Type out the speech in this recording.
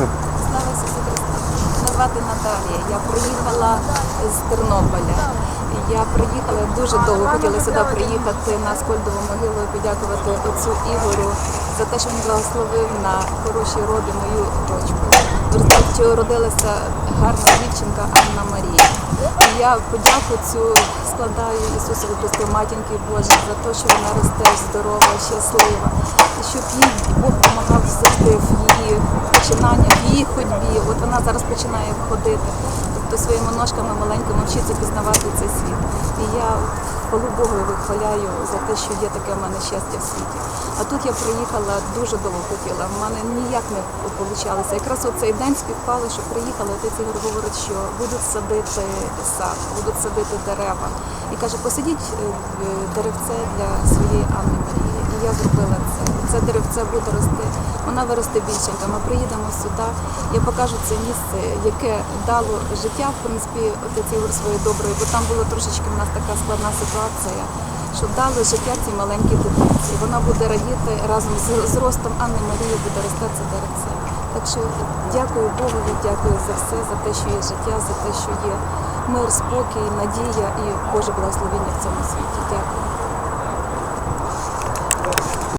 ви? Слава Ісусу Христу. Навати Наталія. Я приїхала з Тернополя. Я приїхала дуже довго, хотіла сюди приїхати на Скольдову могилу і подякувати отцю Ігору за те, що він благословив на хороші роді мою дочку. В результаті родилася гарна дівчинка Анна Марія. І я подяку цю складаю Ісусу, Христу, матінки Божій, за те, що вона росте здорова, щаслива, і щоб їй Бог починаннях, ходьбі. От вона зараз починає ходити. Тобто своїми ножками маленькими вчиться пізнавати цей світ. І я хвалу вихваляю за те, що є таке в мене щастя в світі. А тут я приїхала дуже довго хотіла. В мене ніяк не вийшло. Якраз у цей день співпало, що приїхала, отець Ігор говорить, що будуть садити сад, будуть садити дерева. І каже, посадіть е, деревце для своєї Анни Марії. І я зробила це. Це буде рости, вона виросте більшенька. Ми приїдемо сюди, я покажу це місце, яке дало життя, в принципі, отець Ігор доброї, бо там була трошечки в нас така складна ситуація, що дало життя цій маленькій дитинці. Вона буде радіти разом з зростом Анни Марії буде рости це деревце. Так що дякую Богові, дякую за все, за те, що є життя, за те, що є мир, спокій, надія і Боже благословення в цьому світі. Дякую.